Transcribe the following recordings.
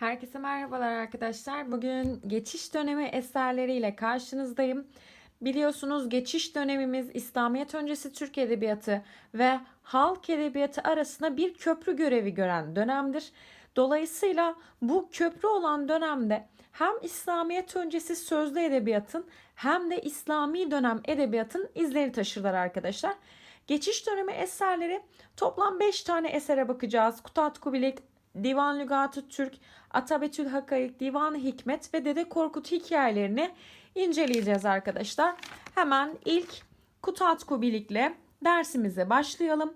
Herkese merhabalar arkadaşlar. Bugün geçiş dönemi eserleriyle karşınızdayım. Biliyorsunuz geçiş dönemimiz İslamiyet öncesi Türk Edebiyatı ve halk edebiyatı arasında bir köprü görevi gören dönemdir. Dolayısıyla bu köprü olan dönemde hem İslamiyet öncesi sözlü edebiyatın hem de İslami dönem edebiyatın izleri taşırlar arkadaşlar. Geçiş dönemi eserleri toplam 5 tane esere bakacağız. Kutat Kubilik, Divan Lügatü Türk, Atabetül Hakayık, Divan Hikmet ve Dede Korkut hikayelerini inceleyeceğiz arkadaşlar. Hemen ilk Kutat Kubilik'le dersimize başlayalım.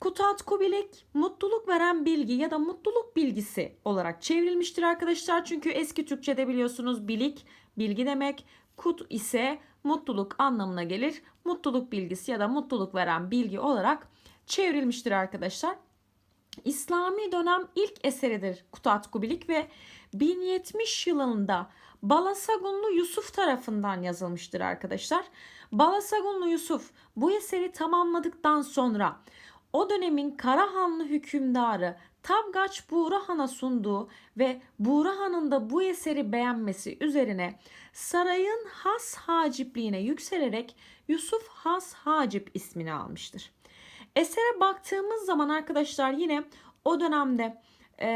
Kutat Kubilik mutluluk veren bilgi ya da mutluluk bilgisi olarak çevrilmiştir arkadaşlar. Çünkü eski Türkçe'de biliyorsunuz bilik bilgi demek. Kut ise mutluluk anlamına gelir. Mutluluk bilgisi ya da mutluluk veren bilgi olarak çevrilmiştir arkadaşlar. İslami dönem ilk eseridir Kutat Kubilik ve 1070 yılında Balasagunlu Yusuf tarafından yazılmıştır arkadaşlar. Balasagunlu Yusuf bu eseri tamamladıktan sonra o dönemin Karahanlı hükümdarı Tabgaç Buğrahan'a sunduğu ve Buğrahan'ın da bu eseri beğenmesi üzerine sarayın has hacipliğine yükselerek Yusuf Has Hacip ismini almıştır. Esere baktığımız zaman arkadaşlar yine o dönemde e,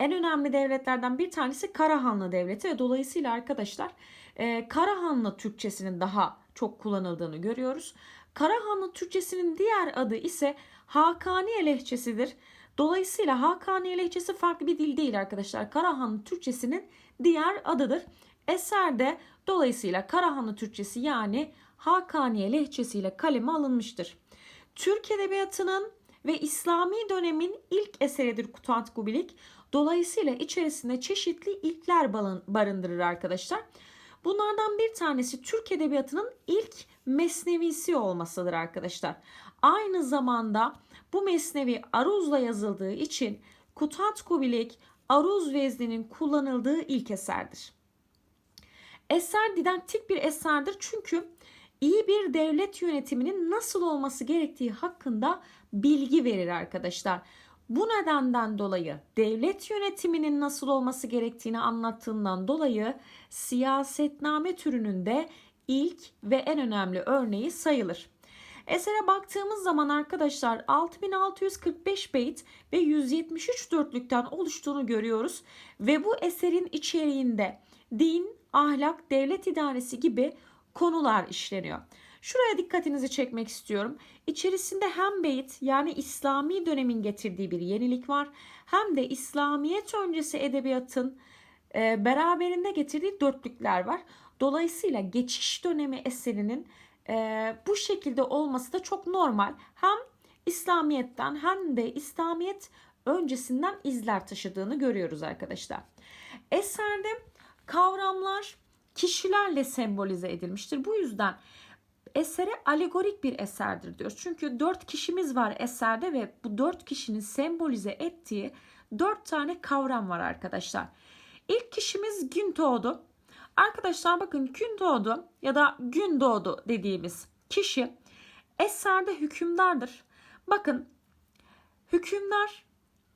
en önemli devletlerden bir tanesi Karahanlı Devleti ve dolayısıyla arkadaşlar e, Karahanlı Türkçesinin daha çok kullanıldığını görüyoruz. Karahanlı Türkçesinin diğer adı ise Hakaniye lehçesidir. Dolayısıyla Hakaniye lehçesi farklı bir dil değil arkadaşlar. Karahanlı Türkçesinin diğer adıdır. Eserde dolayısıyla Karahanlı Türkçesi yani Hakaniye lehçesiyle kaleme alınmıştır. Türk Edebiyatı'nın ve İslami dönemin ilk eseridir Kutat Kubilik. Dolayısıyla içerisinde çeşitli ilkler barındırır arkadaşlar. Bunlardan bir tanesi Türk Edebiyatı'nın ilk mesnevisi olmasıdır arkadaşlar. Aynı zamanda bu mesnevi aruzla yazıldığı için Kutat Kubilik aruz vezninin kullanıldığı ilk eserdir. Eser didaktik bir eserdir çünkü iyi bir devlet yönetiminin nasıl olması gerektiği hakkında bilgi verir arkadaşlar. Bu nedenden dolayı devlet yönetiminin nasıl olması gerektiğini anlattığından dolayı siyasetname türünün de ilk ve en önemli örneği sayılır. Esere baktığımız zaman arkadaşlar 6645 beyt ve 173 dörtlükten oluştuğunu görüyoruz ve bu eserin içeriğinde din, ahlak, devlet idaresi gibi konular işleniyor. Şuraya dikkatinizi çekmek istiyorum. İçerisinde hem beyit yani İslami dönemin getirdiği bir yenilik var hem de İslamiyet öncesi edebiyatın e, beraberinde getirdiği dörtlükler var. Dolayısıyla geçiş dönemi eserinin e, bu şekilde olması da çok normal. Hem İslamiyet'ten hem de İslamiyet öncesinden izler taşıdığını görüyoruz arkadaşlar. Eserde kavramlar kişilerle sembolize edilmiştir. Bu yüzden esere alegorik bir eserdir diyoruz. Çünkü dört kişimiz var eserde ve bu dört kişinin sembolize ettiği dört tane kavram var arkadaşlar. İlk kişimiz gün doğdu. Arkadaşlar bakın gün doğdu ya da gün doğdu dediğimiz kişi eserde hükümdardır. Bakın hükümdar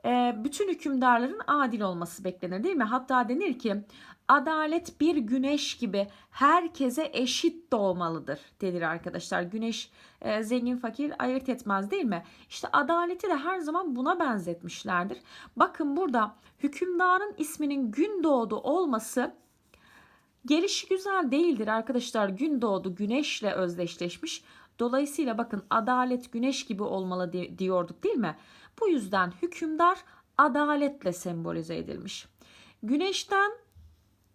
e, bütün hükümdarların adil olması beklenir değil mi? Hatta denir ki adalet bir güneş gibi herkese eşit doğmalıdır denir arkadaşlar. Güneş e, zengin fakir ayırt etmez değil mi? İşte adaleti de her zaman buna benzetmişlerdir. Bakın burada hükümdarın isminin gün doğdu olması gelişi güzel değildir arkadaşlar. Gün doğdu güneşle özdeşleşmiş. Dolayısıyla bakın adalet güneş gibi olmalı diyorduk değil mi? Bu yüzden hükümdar adaletle sembolize edilmiş. Güneşten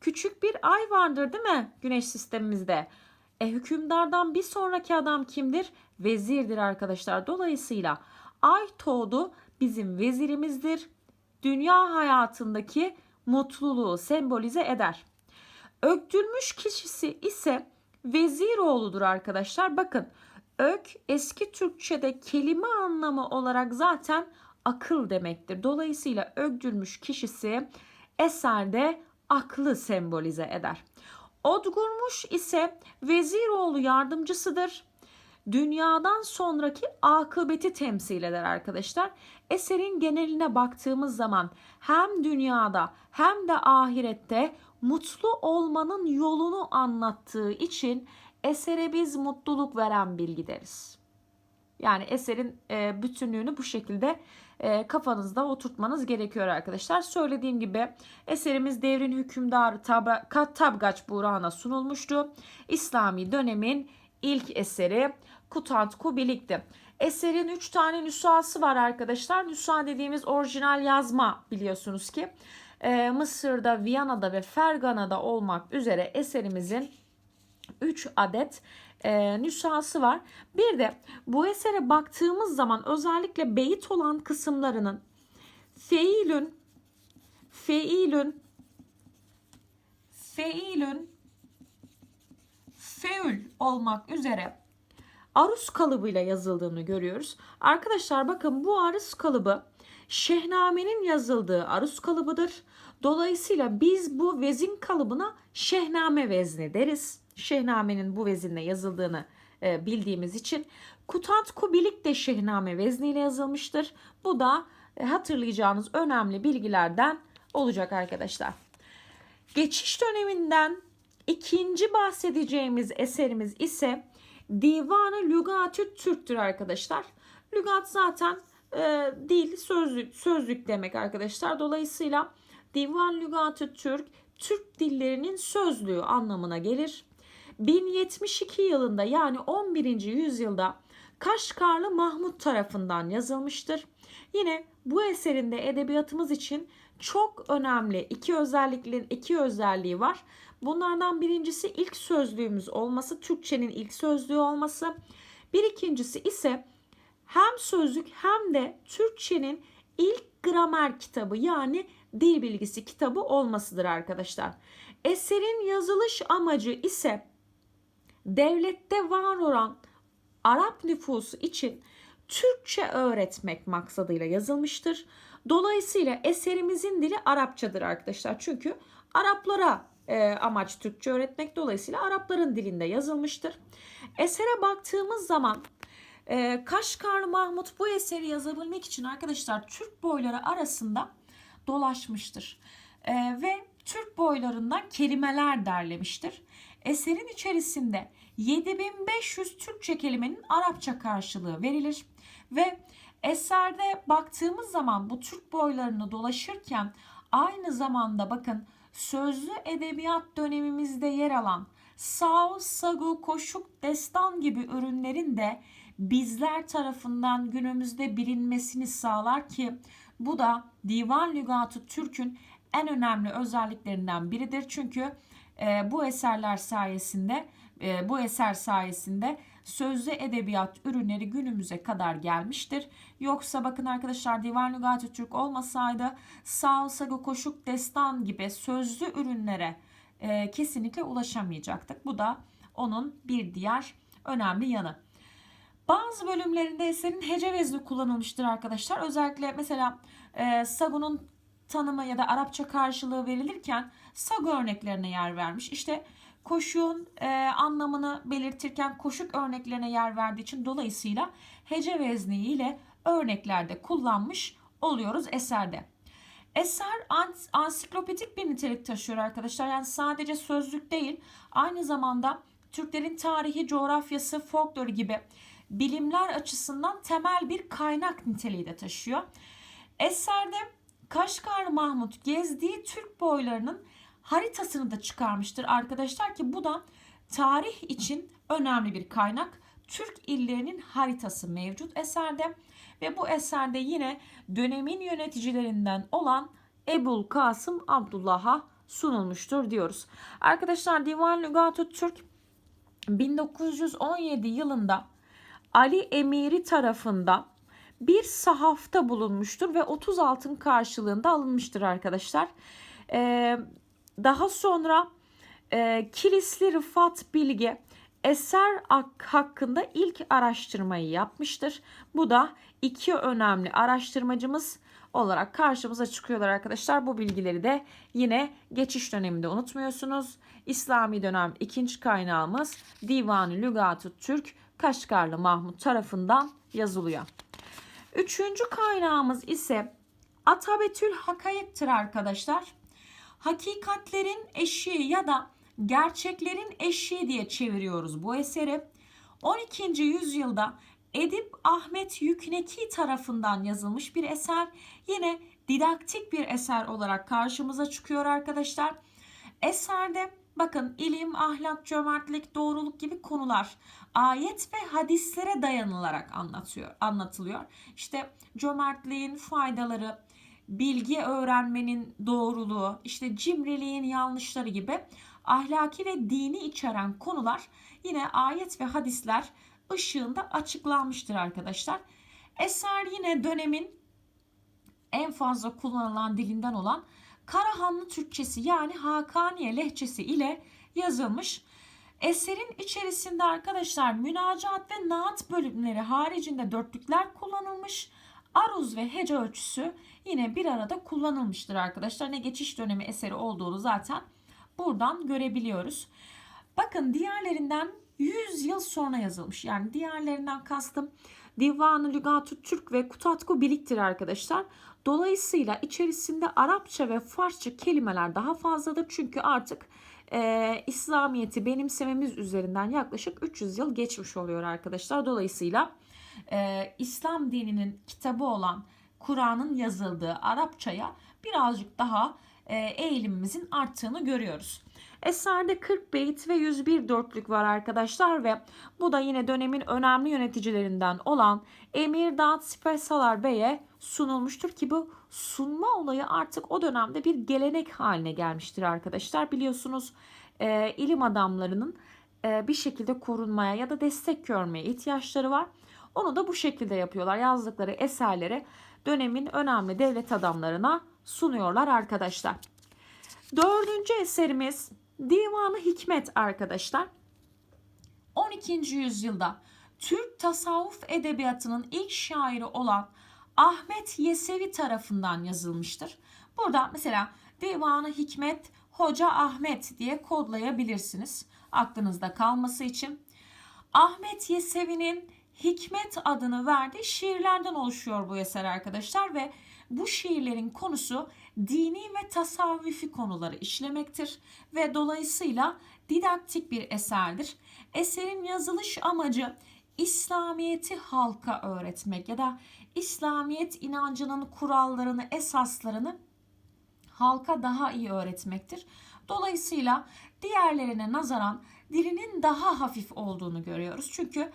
küçük bir ay vardır değil mi güneş sistemimizde? E hükümdardan bir sonraki adam kimdir? Vezirdir arkadaşlar. Dolayısıyla ay doğdu bizim vezirimizdir. Dünya hayatındaki mutluluğu sembolize eder. Öktürmüş kişisi ise vezir oğludur arkadaşlar. Bakın ök eski Türkçe'de kelime anlamı olarak zaten akıl demektir. Dolayısıyla öldürmüş kişisi eserde aklı sembolize eder. Odgurmuş ise veziroğlu yardımcısıdır. dünyadan sonraki akıbeti temsil eder arkadaşlar. Eserin geneline baktığımız zaman hem dünyada hem de ahirette mutlu olmanın yolunu anlattığı için esere biz mutluluk veren bilgi deriz. Yani eserin e, bütünlüğünü bu şekilde e, kafanızda oturtmanız gerekiyor arkadaşlar. Söylediğim gibi eserimiz devrin hükümdarı Tab- Kat Tabgaç Burhan'a sunulmuştu. İslami dönemin ilk eseri Kutant Kubilik'ti. Eserin 3 tane nüshası var arkadaşlar. Nüsha dediğimiz orijinal yazma biliyorsunuz ki. E, Mısır'da, Viyana'da ve Fergana'da olmak üzere eserimizin 3 adet e, nüshası var. Bir de bu esere baktığımız zaman özellikle beyit olan kısımlarının feilün, feilün, feilün, feül olmak üzere arus kalıbıyla yazıldığını görüyoruz. Arkadaşlar bakın bu arus kalıbı Şehnamenin yazıldığı arus kalıbıdır. Dolayısıyla biz bu vezin kalıbına şehname vezni deriz. Şehnamenin bu vezinle yazıldığını e, bildiğimiz için Kutant Kubilik de şehname vezniyle yazılmıştır. Bu da e, hatırlayacağınız önemli bilgilerden olacak arkadaşlar. Geçiş döneminden ikinci bahsedeceğimiz eserimiz ise Divanı Lügatü Türk'tür arkadaşlar. Lügat zaten e, dil, sözlük, sözlük demek arkadaşlar. Dolayısıyla Divan Lügatü Türk, Türk dillerinin sözlüğü anlamına gelir. 1072 yılında yani 11. yüzyılda Kaşgarlı Mahmut tarafından yazılmıştır. Yine bu eserinde edebiyatımız için çok önemli iki özelliklerin iki özelliği var. Bunlardan birincisi ilk sözlüğümüz olması, Türkçenin ilk sözlüğü olması. Bir ikincisi ise hem sözlük hem de Türkçenin ilk gramer kitabı yani dil bilgisi kitabı olmasıdır arkadaşlar. Eserin yazılış amacı ise devlette var olan Arap nüfusu için Türkçe öğretmek maksadıyla yazılmıştır. Dolayısıyla eserimizin dili Arapçadır arkadaşlar. Çünkü Araplara e, amaç Türkçe öğretmek dolayısıyla Arapların dilinde yazılmıştır. Esere baktığımız zaman e, Kaşgarlı Mahmut bu eseri yazabilmek için arkadaşlar Türk boyları arasında dolaşmıştır. E, ve Türk boylarından kelimeler derlemiştir. Eserin içerisinde 7500 Türkçe kelimenin Arapça karşılığı verilir ve eserde baktığımız zaman bu Türk boylarını dolaşırken aynı zamanda bakın sözlü edebiyat dönemimizde yer alan Sao, Sagu, Koşuk, Destan gibi ürünlerin de bizler tarafından günümüzde bilinmesini sağlar ki bu da Divan Lügatı Türk'ün en önemli özelliklerinden biridir. Çünkü e, bu eserler sayesinde e, bu eser sayesinde sözlü edebiyat ürünleri günümüze kadar gelmiştir. Yoksa bakın arkadaşlar Divan Lügatü Türk olmasaydı Sağ, Sago, Koşuk, Destan gibi sözlü ürünlere e, kesinlikle ulaşamayacaktık. Bu da onun bir diğer önemli yanı. Bazı bölümlerinde eserin hece vezni kullanılmıştır arkadaşlar. Özellikle mesela e, Sagu'nun tanımı ya da Arapça karşılığı verilirken Sagu örneklerine yer vermiş. İşte koşun e, anlamını belirtirken koşuk örneklerine yer verdiği için dolayısıyla hece vezni ile örneklerde kullanmış oluyoruz eserde. Eser ansiklopedik bir nitelik taşıyor arkadaşlar. Yani sadece sözlük değil, aynı zamanda Türklerin tarihi, coğrafyası, folkloru gibi bilimler açısından temel bir kaynak niteliği de taşıyor. Eserde Kaşgar Mahmut gezdiği Türk boylarının haritasını da çıkarmıştır arkadaşlar ki bu da tarih için önemli bir kaynak. Türk illerinin haritası mevcut eserde ve bu eserde yine dönemin yöneticilerinden olan Ebul Kasım Abdullah'a sunulmuştur diyoruz. Arkadaşlar Divan Lügatü Türk 1917 yılında Ali Emiri tarafından bir sahafta bulunmuştur ve 30 altın karşılığında alınmıştır arkadaşlar. Ee, daha sonra e, Kilisli Rıfat Bilge eser hakkında ilk araştırmayı yapmıştır. Bu da iki önemli araştırmacımız olarak karşımıza çıkıyorlar arkadaşlar. Bu bilgileri de yine geçiş döneminde unutmuyorsunuz. İslami dönem ikinci kaynağımız Divan-ı Lügat-ı Türk Kaşgarlı Mahmut tarafından yazılıyor. Üçüncü kaynağımız ise Atabetül Hakayettir arkadaşlar. Hakikatlerin eşiği ya da gerçeklerin eşiği diye çeviriyoruz bu eseri. 12. yüzyılda Edip Ahmet Yükneki tarafından yazılmış bir eser. Yine didaktik bir eser olarak karşımıza çıkıyor arkadaşlar. Eserde bakın ilim, ahlak, cömertlik, doğruluk gibi konular ayet ve hadislere dayanılarak anlatıyor, anlatılıyor. İşte cömertliğin faydaları, bilgi öğrenmenin doğruluğu, işte cimriliğin yanlışları gibi ahlaki ve dini içeren konular yine ayet ve hadisler ışığında açıklanmıştır arkadaşlar. Eser yine dönemin en fazla kullanılan dilinden olan Karahanlı Türkçesi yani Hakaniye lehçesi ile yazılmış. Eserin içerisinde arkadaşlar münacaat ve naat bölümleri haricinde dörtlükler kullanılmış. Aruz ve hece ölçüsü yine bir arada kullanılmıştır arkadaşlar. Ne geçiş dönemi eseri olduğunu zaten buradan görebiliyoruz. Bakın diğerlerinden 100 yıl sonra yazılmış. Yani diğerlerinden kastım Divanı Lügatü Türk ve Kutatku biriktir arkadaşlar. Dolayısıyla içerisinde Arapça ve Farsça kelimeler daha fazladır. Çünkü artık e, İslamiyet'i benimsememiz üzerinden yaklaşık 300 yıl geçmiş oluyor arkadaşlar. Dolayısıyla e, İslam dininin kitabı olan Kur'an'ın yazıldığı Arapçaya birazcık daha e, eğilimimizin arttığını görüyoruz. Eserde 40 beyit ve 101 dörtlük var arkadaşlar ve bu da yine dönemin önemli yöneticilerinden olan Emir Dağıt Sipersalar Bey'e sunulmuştur ki bu sunma olayı artık o dönemde bir gelenek haline gelmiştir arkadaşlar. Biliyorsunuz e, ilim adamlarının e, bir şekilde korunmaya ya da destek görmeye ihtiyaçları var. Onu da bu şekilde yapıyorlar. Yazdıkları eserleri dönemin önemli devlet adamlarına sunuyorlar arkadaşlar. Dördüncü eserimiz Divanı Hikmet arkadaşlar. 12. yüzyılda Türk tasavvuf edebiyatının ilk şairi olan Ahmet Yesevi tarafından yazılmıştır. Burada mesela Divanı Hikmet Hoca Ahmet diye kodlayabilirsiniz. Aklınızda kalması için. Ahmet Yesevi'nin Hikmet adını verdiği şiirlerden oluşuyor bu eser arkadaşlar ve bu şiirlerin konusu dini ve tasavvufi konuları işlemektir ve dolayısıyla didaktik bir eserdir. Eserin yazılış amacı İslamiyeti halka öğretmek ya da İslamiyet inancının kurallarını, esaslarını halka daha iyi öğretmektir. Dolayısıyla diğerlerine nazaran dilinin daha hafif olduğunu görüyoruz. Çünkü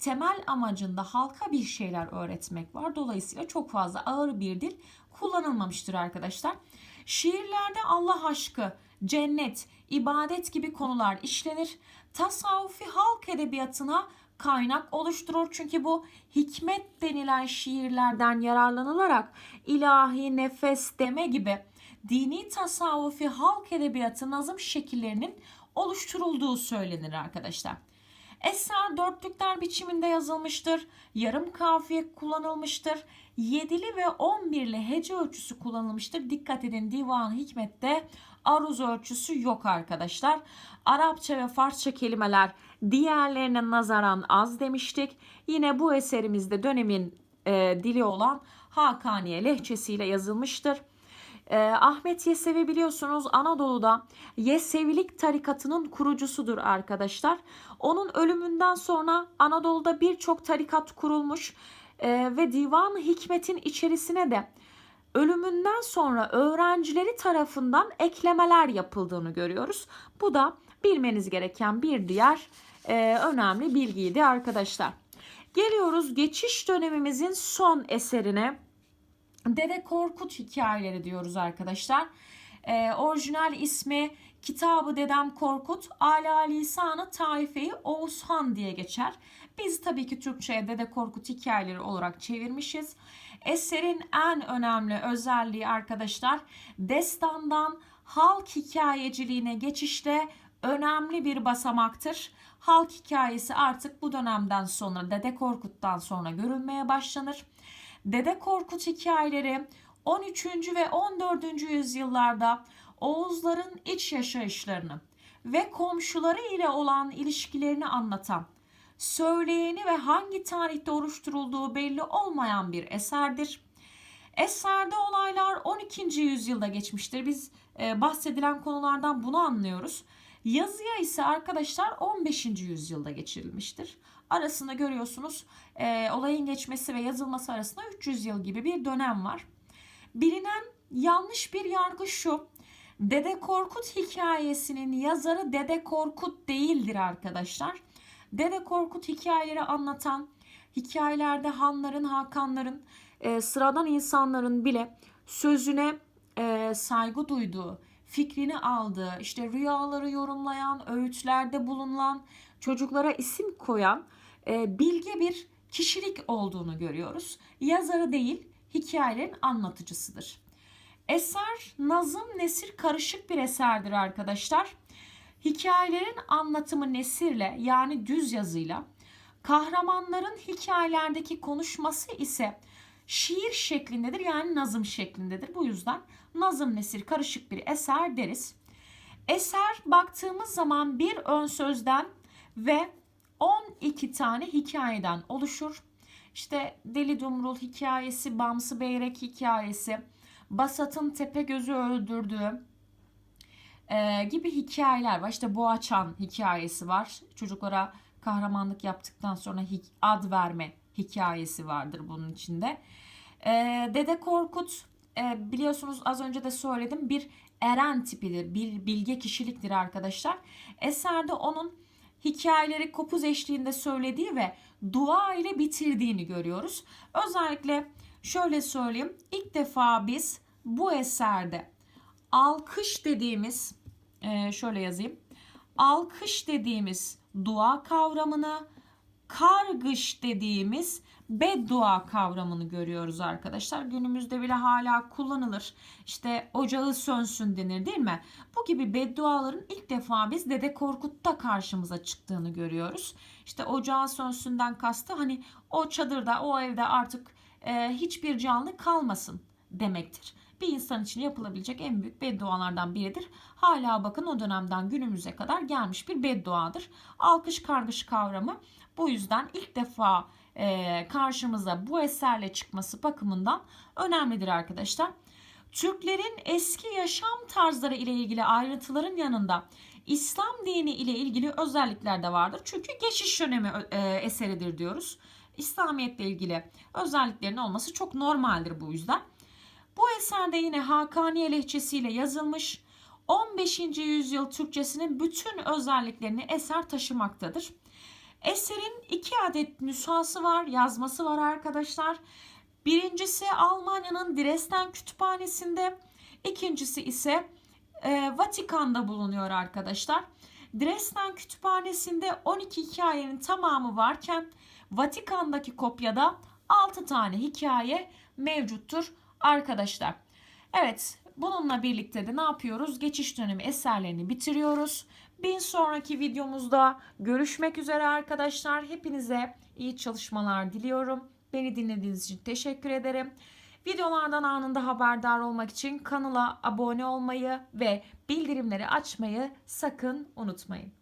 temel amacında halka bir şeyler öğretmek var. Dolayısıyla çok fazla ağır bir dil kullanılmamıştır arkadaşlar. Şiirlerde Allah aşkı, cennet, ibadet gibi konular işlenir. Tasavvufi halk edebiyatına kaynak oluşturur. Çünkü bu hikmet denilen şiirlerden yararlanılarak ilahi, nefes, deme gibi dini tasavvufi halk edebiyatı nazım şekillerinin oluşturulduğu söylenir arkadaşlar. Eser dörtlükler biçiminde yazılmıştır. Yarım kafiye kullanılmıştır. Yedili ve on birli hece ölçüsü kullanılmıştır. Dikkat edin divan hikmette aruz ölçüsü yok arkadaşlar. Arapça ve Farsça kelimeler diğerlerine nazaran az demiştik. Yine bu eserimizde dönemin e, dili olan Hakaniye lehçesiyle yazılmıştır. E, Ahmet Yesevi biliyorsunuz Anadolu'da Yesevilik tarikatının kurucusudur arkadaşlar. Onun ölümünden sonra Anadolu'da birçok tarikat kurulmuş e, ve Divan-ı Hikmet'in içerisine de ölümünden sonra öğrencileri tarafından eklemeler yapıldığını görüyoruz. Bu da bilmeniz gereken bir diğer e, önemli bilgiydi arkadaşlar. Geliyoruz geçiş dönemimizin son eserine. Dede Korkut hikayeleri diyoruz arkadaşlar. E, orijinal ismi Kitabı Dedem Korkut, Ala Lisanı Taife'yi Oğuzhan diye geçer. Biz tabii ki Türkçe'ye Dede Korkut hikayeleri olarak çevirmişiz. Eserin en önemli özelliği arkadaşlar destandan halk hikayeciliğine geçişte önemli bir basamaktır. Halk hikayesi artık bu dönemden sonra Dede Korkut'tan sonra görülmeye başlanır. Dede Korkut hikayeleri 13. ve 14. yüzyıllarda Oğuzların iç yaşayışlarını ve komşuları ile olan ilişkilerini anlatan söyleyeni ve hangi tarihte oluşturulduğu belli olmayan bir eserdir. Eserde olaylar 12. yüzyılda geçmiştir. Biz e, bahsedilen konulardan bunu anlıyoruz. Yazıya ise arkadaşlar 15. yüzyılda geçirilmiştir. Arasında görüyorsunuz e, olayın geçmesi ve yazılması arasında 300 yıl gibi bir dönem var. Bilinen yanlış bir yargı şu. Dede Korkut hikayesinin yazarı Dede Korkut değildir arkadaşlar. Dede Korkut hikayeleri anlatan, hikayelerde hanların, hakanların, e, sıradan insanların bile sözüne e, saygı duyduğu, fikrini aldığı, işte rüyaları yorumlayan, öğütlerde bulunan, çocuklara isim koyan e, bilge bir kişilik olduğunu görüyoruz. Yazarı değil, hikayelerin anlatıcısıdır. Eser nazım nesir karışık bir eserdir arkadaşlar. Hikayelerin anlatımı nesirle yani düz yazıyla, kahramanların hikayelerdeki konuşması ise şiir şeklindedir yani nazım şeklindedir. Bu yüzden nazım nesir karışık bir eser deriz. Eser baktığımız zaman bir ön sözden ve 12 tane hikayeden oluşur. İşte Deli Dumrul hikayesi, Bamsı Beyrek hikayesi, Basat'ın Tepegöz'ü öldürdüğü e, gibi hikayeler var. İşte Boğaçan hikayesi var. Çocuklara kahramanlık yaptıktan sonra ad verme hikayesi vardır bunun içinde. E, Dede Korkut e, biliyorsunuz az önce de söyledim bir eren tipidir. Bir bilge kişiliktir arkadaşlar. Eserde onun hikayeleri kopuz eşliğinde söylediği ve dua ile bitirdiğini görüyoruz. Özellikle şöyle söyleyeyim. İlk defa biz bu eserde alkış dediğimiz e, şöyle yazayım. Alkış dediğimiz dua kavramını, kargış dediğimiz beddua kavramını görüyoruz arkadaşlar. Günümüzde bile hala kullanılır. İşte ocağı sönsün denir değil mi? Bu gibi bedduaların ilk defa biz Dede Korkut'ta karşımıza çıktığını görüyoruz. İşte ocağı sönsünden kastı hani o çadırda, o evde artık e, hiçbir canlı kalmasın demektir. Bir insan için yapılabilecek en büyük beddualardan biridir. Hala bakın o dönemden günümüze kadar gelmiş bir bedduadır. Alkış kargış kavramı bu yüzden ilk defa e, karşımıza bu eserle çıkması bakımından önemlidir arkadaşlar. Türklerin eski yaşam tarzları ile ilgili ayrıntıların yanında İslam dini ile ilgili özellikler de vardır. Çünkü geçiş dönemi e, eseridir diyoruz. İslamiyetle ilgili özelliklerin olması çok normaldir bu yüzden. Bu eserde yine Hakaniye lehçesiyle yazılmış. 15. yüzyıl Türkçesinin bütün özelliklerini eser taşımaktadır. Eserin iki adet nüshası var, yazması var arkadaşlar. Birincisi Almanya'nın Dresden Kütüphanesi'nde, ikincisi ise e, Vatikan'da bulunuyor arkadaşlar. Dresden Kütüphanesi'nde 12 hikayenin tamamı varken Vatikan'daki kopyada 6 tane hikaye mevcuttur arkadaşlar. Evet bununla birlikte de ne yapıyoruz? Geçiş dönemi eserlerini bitiriyoruz. Bir sonraki videomuzda görüşmek üzere arkadaşlar. Hepinize iyi çalışmalar diliyorum. Beni dinlediğiniz için teşekkür ederim. Videolardan anında haberdar olmak için kanala abone olmayı ve bildirimleri açmayı sakın unutmayın.